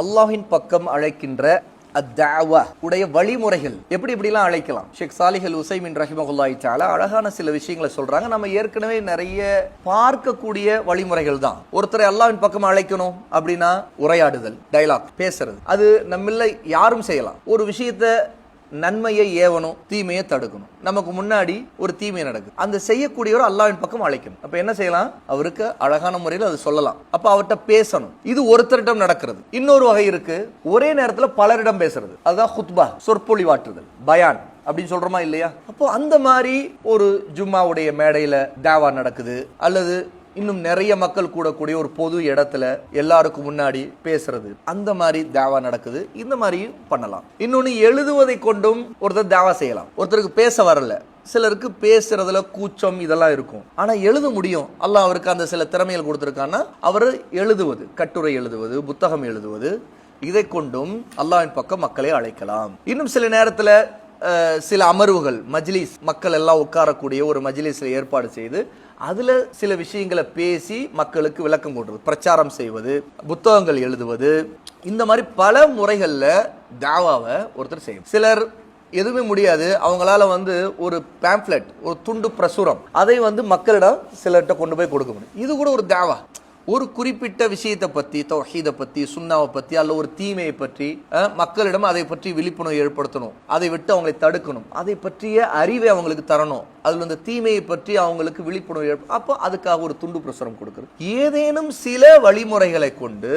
அல்லாஹின் பக்கம் அழைக்கின்ற அத்தாவா உடைய வழிமுறைகள். எப்படி இப்படிலாம் அழைக்கலாம்? ஷேக் சாலிஹல் உசைமின் ரஹிமகுல்லாய் சாலா அழகான சில விஷயங்களை சொல்றாங்க. நம்ம ஏற்கனவே நிறைய பார்க்கக்கூடிய வழிமுறைகள் தான். ஒருத்தரை அல்லாவின் பக்கம் அழைக்கணும் அப்படின்னா உரையாடுதல் டயலாக் பேசுறது. அது நம்மள யாரும் செய்யலாம். ஒரு விஷயத்த நன்மையை ஏவணும் தீமையை தடுக்கணும். நமக்கு முன்னாடி ஒரு தீமை நடக்குது. அந்த செய்யக்கூடியவர் அல்லாவின் பக்கம் அழைக்கணும். அப்ப என்ன செய்யலாம்? அவருக்கு அழகான முறையில் அது சொல்லலாம். அப்ப அவர்கிட்ட பேசணும். இது ஒருத்தரிடம் நடக்கிறது. இன்னொரு வகை இருக்கு. ஒரே நேரத்தில் பலரிடம் பேசுறது. அதுதான் ஹுத்பா சொற்பொழிவாற்றுதல் பயான் அப்படின்னு சொல்றோமா இல்லையா? அப்போ அந்த மாதிரி ஒரு ஜும்மாவுடைய மேடையில தேவா நடக்குது. அல்லது இன்னும் நிறைய மக்கள் கூடக்கூடிய ஒரு பொது இடத்துல எல்லாருக்கும் முன்னாடி பேசுறது. அந்த மாதிரி தாவா நடக்குது. இந்த மாதிரியும் பண்ணலாம். இன்னொன்று எழுதுவதை கொண்டும் ஒருத்தர் தாவா செய்யலாம். ஒருத்தருக்கு பேச வரல. சிலருக்கு பேசுறதுல கூச்சம் இதெல்லாம் இருக்கும். ஆனா எழுத முடியும். அல்லாஹ் அவருக்கு அந்த சில திறமைகள் கொடுத்துருக்கான்னா அவர் எழுதுவது கட்டுரை எழுதுவது புத்தகம் எழுதுவது இதை கொண்டும் அல்லாவின் பக்கம் மக்களை அழைக்கலாம். இன்னும் சில நேரத்துல சில அமர்வுகள் மஜ்லிஸ் மக்கள் எல்லாம் உட்காரக்கூடிய ஒரு மஜ்லிஸில் ஏற்பாடு செய்து அதில் சில விஷயங்களை பேசி மக்களுக்கு விளக்கம் கொடுறது பிரச்சாரம் செய்வது புத்தகங்கள் எழுதுவது இந்த மாதிரி பல முறைகளில் தாவாவை ஒருத்தர் செய்யும் சிலர் எதுவுமே முடியாது அவங்களால வந்து ஒரு பேம்ப்ளெட் ஒரு துண்டு பிரசுரம் அதை வந்து மக்களிடம் சிலர்கிட்ட கொண்டு போய் கொடுக்க முடியும். இது கூட ஒரு தாவா. ஒரு குறிப்பிட்ட விஷயத்தை பற்றி தொஹீதை பற்றி சுண்ணாவை பற்றி அல்ல ஒரு தீமையை பற்றி மக்களிடம் அதை பற்றி விழிப்புணர்வு ஏற்படுத்தணும். அதை விட்டு அவங்களை தடுக்கணும். அதை பற்றிய அறிவை அவங்களுக்கு தரணும். அதில் அந்த தீமையை பற்றி அவங்களுக்கு விழிப்புணர்வு ஏற்ப அப்போ அதுக்காக ஒரு துண்டு பிரசுரம் கொடுக்குறது. ஏதேனும் சில வழிமுறைகளை கொண்டு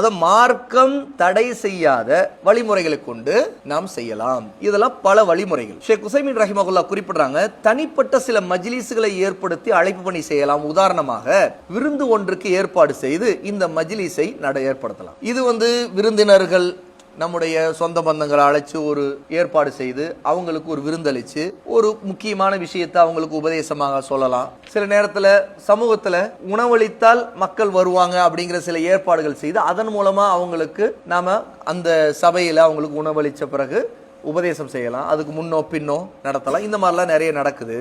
அதை மார்க்கம் தடை செய்யாத வழிமுறைகளை கொண்டு நாம் செய்யலாம். இதெல்லாம் பல வழிமுறைகள். ஷேக் உசைமின் ரஹிமகுல்லா குறிப்பிடுறாங்க தனிப்பட்ட சில மஜ்லிஸ்களை ஏற்படுத்தி அழைப்பு பணி செய்யலாம். உதாரணமாக விருந்து ஒன்றுக்கு ஏற்பாடு செய்து இந்த மஜ்லிஸை நட ஏற்படுத்தலாம். இது வந்து விருந்தினர்கள் நம்முடைய சொந்த பந்தங்களை அழைச்சு ஒரு ஏற்பாடு செய்து அவங்களுக்கு ஒரு விருந்தளிச்சு ஒரு முக்கியமான விஷயத்தை அவங்களுக்கு உபதேசமாக சொல்லலாம். சில நேரத்தில் சமூகத்தில் உணவளித்தால் மக்கள் வருவாங்க அப்படிங்கிற சில ஏற்பாடுகள் செய்து அதன் மூலமாக அவங்களுக்கு நாம் அந்த சபையில் அவங்களுக்கு உணவளித்த பிறகு உபதேசம் செய்யலாம். அதுக்கு முன்னோ பின்னோ நடத்தலாம். இந்த மாதிரிலாம் நிறைய நடக்குது.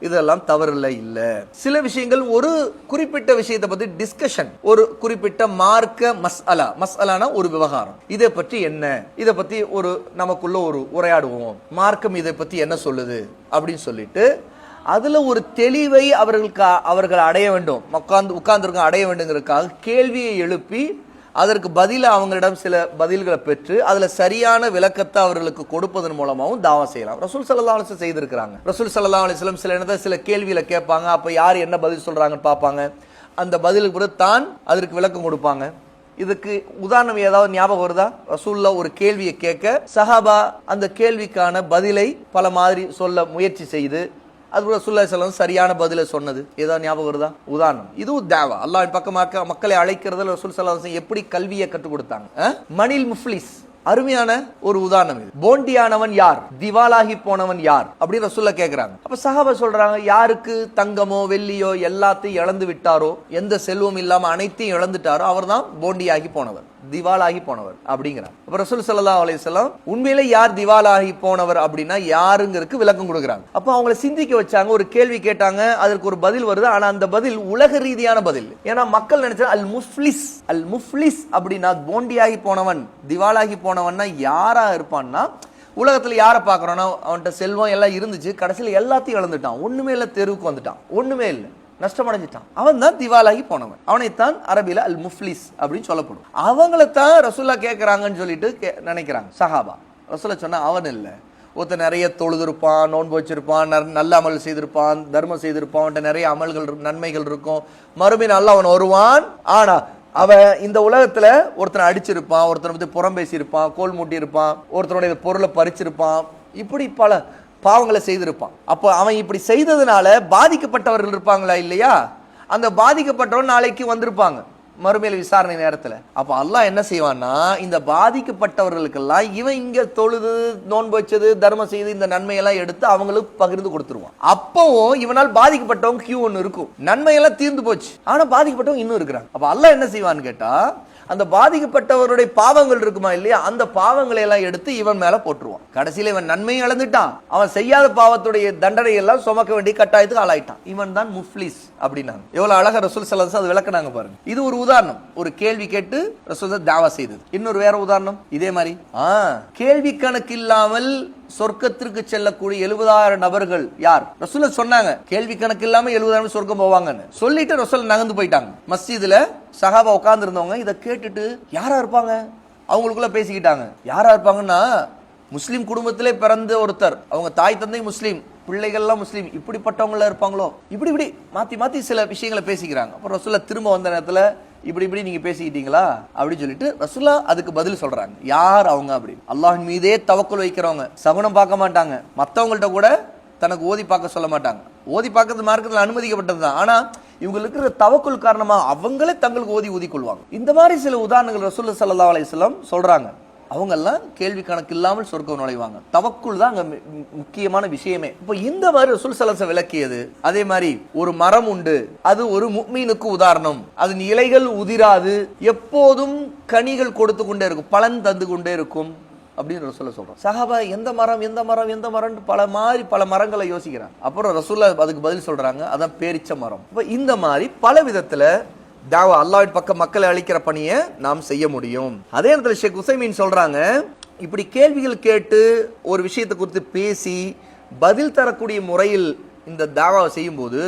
இதெல்லாம் தவறில்லை இல்ல. சில விஷயங்கள் ஒரு குறிப்பிட்ட விஷயத்தை பத்தி டிஸ்கஷன் ஒரு குறிப்பிட்ட மார்க்க மஸ் அலானா ஒரு விவகாரம். இதை பற்றி என்ன? இதை பத்தி ஒரு நமக்குள்ள ஒரு உரையாடுவோம். மார்க்கம் இதை பத்தி என்ன சொல்லுது? அப்படின்னு சொல்லிட்டு அதுல ஒரு தெளிவை அவர்களுக்கு அவர்கள் அடைய வேண்டும். உட்கார்ந்து உட்கார்ந்துருக்க அடைய வேண்டுங்கிறதுக்காக கேள்வியை எழுப்பி அதற்கு பதிலாக அவங்களிடம் சில பதில்களை பெற்று அதில் சரியான விளக்கத்தை அவர்களுக்கு கொடுப்பதன் மூலமாகவும் தாவா செய்யலாம். ரசூல் சல்லா அலிஸ்லம் செய்திருக்கிறாங்க. ரசூல் சல்லா அலிஸ்லம் சில நேரத்தில் சில கேள்வியில் கேட்பாங்க அப்போ யார் என்ன பதில் சொல்கிறாங்கன்னு பார்ப்பாங்க. அந்த பதிலுக்கு பிறகு தான் அதற்கு விளக்கம் கொடுப்பாங்க. இதுக்கு உதாரணம் ஏதாவது ஞாபகம் வருதா? ரசூல்லா ஒரு கேள்வியை கேட்க சஹாபா அந்த கேள்விக்கான பதிலை பல மாதிரி சொல்ல முயற்சி செய்து அதுபோல் ரசூல்லா சரியான பதிலை சொன்னது. ஏதாவது ஞாபகம் வருதா? உதாரணம். இதுவும் தேவா. அல்லாவின் பக்கமாக்க மக்களை அழைக்கிறதுல ரசூல் சல்லாஹ் எப்படி கல்வியை கற்றுக் கொடுத்தாங்க? மணில் முஃப்லிஸ். அருமையான ஒரு உதாரணம் இது. போண்டியானவன் யார்? திவாலாகி போனவன் யார்? அப்படின்னு சொல்ல கேட்கிறாங்க அப்ப சஹாபா சொல்றாங்க யாருக்கு தங்கமோ வெள்ளியோ எல்லாத்தையும் இழந்து விட்டாரோ எந்த செல்வம் இல்லாம அனைத்தையும் இழந்துட்டாரோ அவர் தான் போண்டியாகி போனவர். திவாலாகி போனவர் அப்படிங்கிறார். அப்ப ரசூல் சல்லா அலைஹி உண்மையில யார் திவாலாகி போனவர் அப்படின்னா யாருங்கிறதுக்கு விளக்கம் கொடுக்குறாங்க. அப்போ அவங்கள சிந்திக்க வச்சாங்க ஒரு கேள்வி கேட்டாங்க அதற்கு ஒரு பதில் வருது. ஆனா அந்த பதில் உலக ரீதியான பதில். ஏன்னா மக்கள் நினைச்சா அல் முஃப்லிஸ் அல் முஃப்லிஸ் அப்படின்னா போண்டியாகி போனவன் திவாலாகி போனவன்னா யாரா இருப்பான்னா உலகத்துல யாரை பார்க்குறோன்னா அவன்கிட்ட செல்வம் எல்லாம் இருந்துச்சு கடைசியில் எல்லாத்தையும் இழந்துட்டான். ஒண்ணுமே இல்லை தெருவுக்கு வந்துட்டான். ஒண்ணுமே இல்லை. நஷ்டமடைஞ்சிட்டான். அவன் தான் திவாலாகி போனவன். அவனைத்தான் அரபில அல் முஃப்லிஸ் அப்படின்னு சொல்லப்படும். அவங்கள தான் ரசூல்லா கேட்கறாங்கன்னு சொல்லிட்டு கே- நினைக்கிறாங்க. சஹாபா. ரசுல்லா சொன்னா அவன் இல்லை. ஒருத்தன் நிறைய தொழுதுருப்பான் நோன்பு வச்சிருப்பான் நர்- நல்ல அமல் செய்திருப்பான் தர்மம் செய்திருப்பான் அவன்கிட்ட நிறைய அமல்கள் நன்மைகள் இருக்கும். மறுபடியும் நல்லா அவன் வருவான். ஆனா அவன் இந்த உலகத்துல ஒருத்தனை அடிச்சிருப்பான் ஒருத்தனை பத்தி புறம் பேசியிருப்பான் கோல் மூட்டியிருப்பான் ஒருத்தனுடைய பொருளை பறிச்சிருப்பான். இப்படி பல பாவங்களை செய்திருப்பான். அப்போ அவன் இப்படி செய்ததுனால பாதிக்கப்பட்டவர்கள் இருப்பாங்களா இல்லையா? அந்த பாதிக்கப்பட்டவன் நாளைக்கு வந்திருப்பாங்க. மறுமையில் விசாரணை நேரத்தில். அப்போ அல்லாஹ் என்ன செய்வான்னா இந்த பாதிக்கப்பட்டவர்களுக்கெல்லாம் இவன் இங்கே தொழுது நோன்பு வச்சது தர்மம் செய்து இந்த நன்மையெல்லாம் எடுத்து அவங்களுக்கு பகிர்ந்து கொடுத்துருவான். அப்பவும் இவனால் பாதிக்கப்பட்டவங்க கியூ ஒன்று இருக்கும். நன்மையெல்லாம் தீர்ந்து போச்சு. ஆனால் பாதிக்கப்பட்டவங்க இன்னும் இருக்கிறாங்க. அப்போ அல்லாஹ் என்ன செய்வான்னு கேட்டால் அந்த பாதிக்கப்பட்டவருடைய பாவங்கள் இருக்குமா இல்லையா? அந்த பாவங்களை எல்லாம் எடுத்து இவன் மேல போட்டுருவான். கடைசியில இவன் நன்மையும் இழந்துட்டான். அவன் செய்யாத பாவத்துடைய தண்டனை எல்லாம் சுமக்க வேண்டிய கட்டாயத்துக்கு ஆளாயிட்டான். இவன் தான் முஃப்லிஸ் அப்படின்னாங்க. எவ்வளவு அழகா ரசூல் சலாஸ் அது விளக்குனாங்க பாருங்க. இது ஒரு உதாரணம். ஒரு கேள்வி கேட்டு ரசூல் தாவா செய்தது. இன்னொரு வேற உதாரணம். இதே மாதிரி ஆ கேள்வி கணக்கு இல்லாமல் சொர்க்கத்திற்கு செல்லக்கூடிய எழுபதாயிரம் நபர்கள் யார்? ரசூல சொன்னாங்க. கேள்வி கணக்கு இல்லாம எழுபதாயிரம் சொர்க்கம் போவாங்கன்னு. சொல்லிட்டு ரசூல் நகர்ந்து போயிட்டாங்க. மஸ்ஜிதுல சகாபா உட்காந்துருந்தவங்க இதை கேட்டுட்டு யாரா இருப்பாங்க? அவங்களுக்குள்ள பேசிக்கிட்டாங்க. யாரா இருப்பாங்கன்னா முஸ்லீம் குடும்பத்திலே பிறந்த ஒருத்தர். அவங்க தாய் தந்தை முஸ்லீம். பிள்ளைகள்லாம் முஸ்லீம். இப்படிப்பட்டவங்கள இருப்பாங்களோ? இப்படி இப்படி மாத்தி மாத்தி சில விஷயங்களை பேசிக்கிறாங்க. அப்புறம் ரசுல்லா திரும்ப வந்த நேரத்துல இப்படி இப்படி நீங்க பேசிக்கிட்டீங்களா? அப்படின்னு சொல்லிட்டு ரசுல்லா அதுக்கு பதில் சொல்றாங்க. யார் அவங்க? அப்படி அல்லாஹின் மீதே தவக்கல் வைக்கிறவங்க. சகுனம் பார்க்க மாட்டாங்க. மத்தவங்கள்ட்ட கூட தனக்கு ஓதி பார்க்க சொல்ல மாட்டாங்க. ஓதி பார்க்கறது மார்க்கத்தில் அனுமதிக்கப்பட்டது தான் ஆனால் இவங்களுக்கு இருக்கிற தவக்குள் காரணமாக அவங்களே தங்களுக்கு ஓதி ஊதி கொள்வாங்க. இந்த மாதிரி சில உதாரணங்கள் ரசூல் சல்லா அலையம் சொல்றாங்க. அவங்கெல்லாம் கேள்வி கணக்கு இல்லாமல் சொர்க்கம் நுழைவாங்க. தவக்குள் தான் அங்க முக்கியமான விஷயமே. இப்போ இந்த மாதிரி ரசூல் சலச விளக்கியது அதே மாதிரி ஒரு மரம் உண்டு. அது ஒரு முக்மீனுக்கு உதாரணம். அதன் இலைகள் உதிராது. எப்போதும் கனிகள் கொடுத்து கொண்டே இருக்கும். பலன் தந்து கொண்டே இருக்கும். அப்படின்னு ரசூல்ல சொல்றோம் சஹாபா எந்த மரம் எந்த மரம் எந்த மரம் பல மாதிரி பல மரங்களை யோசிக்கிறாங்க அப்புறம் ரசூல்லா அதுக்கு பதில் சொல்றாங்க அதான் பேரிச்ச மரம். இப்போ இந்த மாதிரி பல விதத்துல தாவா அல்லாவின் பக்கம் மக்களை அழிக்கிற பணியை நாம் செய்ய முடியும். அதே நேரத்தில் ஷேக் உசைமீன் சொல்றாங்க இப்படி கேள்விகள் கேட்டு ஒரு விஷயத்தை குறித்து பேசி பதில் தரக்கூடிய முறையில் இந்த தாவாவை செய்யும்போது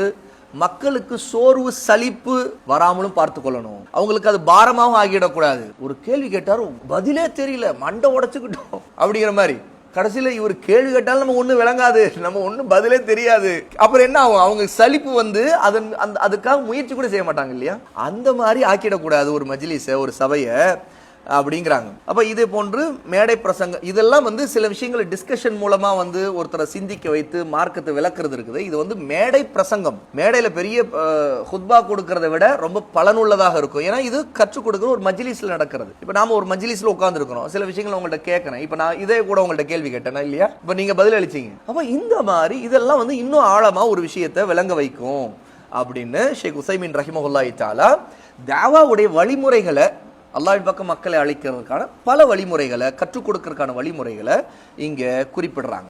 மக்களுக்கு சோர்வு சலிப்பு வராமலும் பார்த்து கொள்ளணும். அவங்களுக்கு அது பாரமாகவும் ஆகிடக்கூடாது. ஒரு கேள்வி கேட்டாரும் பதிலே தெரியல மண்டை உடைச்சுக்கிட்டோம் அப்படிங்கிற மாதிரி. கடைசியில் இவர் கேள்வி கேட்டாலும் நம்ம ஒன்றும் விளங்காது. நம்ம ஒன்றும் பதிலே தெரியாது. அப்புறம் என்ன ஆகும்? அவங்க சலிப்பு வந்து அதன் அந்த அதுக்காக முயற்சி கூட செய்ய மாட்டாங்க இல்லையா? அந்த மாதிரி ஆக்கிடக்கூடாது ஒரு மஜ்லிஸை ஒரு சபையை. அப்படிங்கிறாங்க. அப்போ இதே போன்று மேடை பிரசங்க இதெல்லாம் வந்து சில விஷயங்களை டிஸ்கஷன் மூலமாக வந்து ஒருத்தரை சிந்திக்க வைத்து மார்க்கத்தை விளக்குறது இருக்குது. இது வந்து மேடை பிரசங்கம். மேடையில் பெரிய ஹுத்பா கொடுக்கறத விட ரொம்ப பலனுள்ளதாக இருக்கும். ஏன்னா இது கற்றுக் கொடுக்குற ஒரு மஜ்லிஸில் நடக்கிறது. இப்போ நாம ஒரு மஜ்லிஸில் உட்காந்துருக்கிறோம் சில விஷயங்களை உங்கள்கிட்ட கேட்கறேன். இப்போ நான் இதே கூட உங்கள்கிட்ட கேள்வி கேட்டேனா இல்லையா? இப்போ நீங்கள் பதில் அளிச்சிங்க. அப்போ இந்த மாதிரி இதெல்லாம் வந்து இன்னும் ஆழமாக ஒரு விஷயத்தை விளங்க வைக்கும். அப்படின்னு ஷேக் உசைமின் ரஹிமஹுல்லா இத்தாலா தாவாவுடைய வழிமுறைகளை அல்லாவின் பக்கம் மக்களை அழைக்கிறதுக்கான பல வழிமுறைகளை கற்றுக் கொடுக்கறதுக்கான வழிமுறைகளை இங்கே குறிப்பிடுறாங்க.